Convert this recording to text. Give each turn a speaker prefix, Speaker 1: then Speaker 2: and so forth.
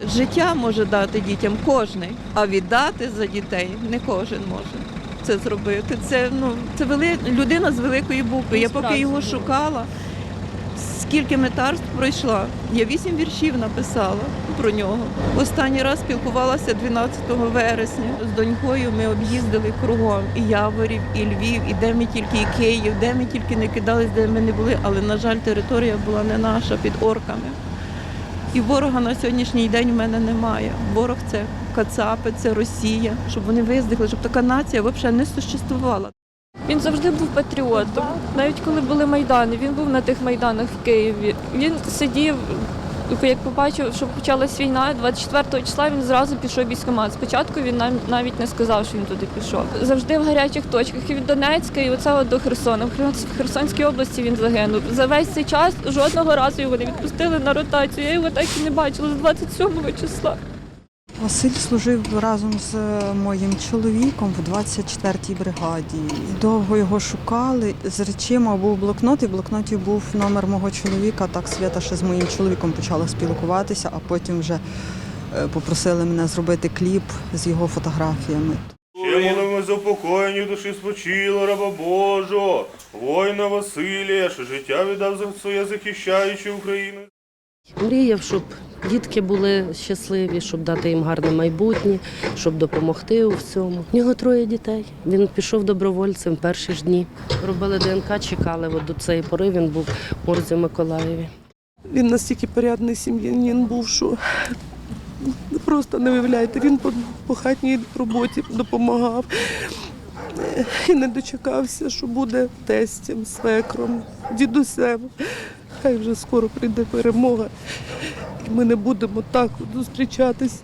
Speaker 1: Життя може дати дітям кожний, а віддати за дітей не кожен може це зробити. Це ну це вели... людина з великої букви. Я поки його шукала. Скільки метарств пройшла? Я вісім віршів написала про нього. Останній раз спілкувалася 12 вересня. З донькою ми об'їздили кругом і Яворів, і Львів, і де ми тільки, і Київ, де ми тільки не кидались, де ми не були. Але, на жаль, територія була не наша під орками. І ворога на сьогоднішній день в мене немає. Ворог це Кацапи, це Росія, щоб вони виздихли, щоб така нація взагалі не существувала.
Speaker 2: Він завжди був патріотом. Навіть коли були майдани, він був на тих майданах в Києві. Він сидів, як побачив, що почалась війна, 24 числа він зразу пішов військомат. Спочатку він нам навіть не сказав, що він туди пішов. Завжди в гарячих точках і від Донецька, і оце от до Херсона. В Херс- В Херсонській області він загинув. За весь цей час жодного разу його не відпустили на ротацію. Я його так і не бачила з 27 числа.
Speaker 3: Василь служив разом з моїм чоловіком в 24-й бригаді. Довго його шукали. З речима був блокнот, і в блокноті був номер мого чоловіка. Так Свята ще з моїм чоловіком почала спілкуватися, а потім вже е, попросили мене зробити кліп з його фотографіями.
Speaker 4: Ще молимо за душі спочило раба Божого, воїна Василія, що життя віддав за своє захищаючи Україну.
Speaker 5: Мріяв, щоб дітки були щасливі, щоб дати їм гарне майбутнє, щоб допомогти у всьому. У нього троє дітей. Він пішов добровольцем перші ж дні. Робили ДНК, чекали. От до цієї пори він був в Морзі Миколаєві.
Speaker 6: Він настільки порядний сім'янин був, що просто не виявляєте. Він по, хатній роботі допомагав і не дочекався, що буде тестем, свекром, дідусем. Хай вже скоро прийде перемога, ми не будемо так зустрічатись.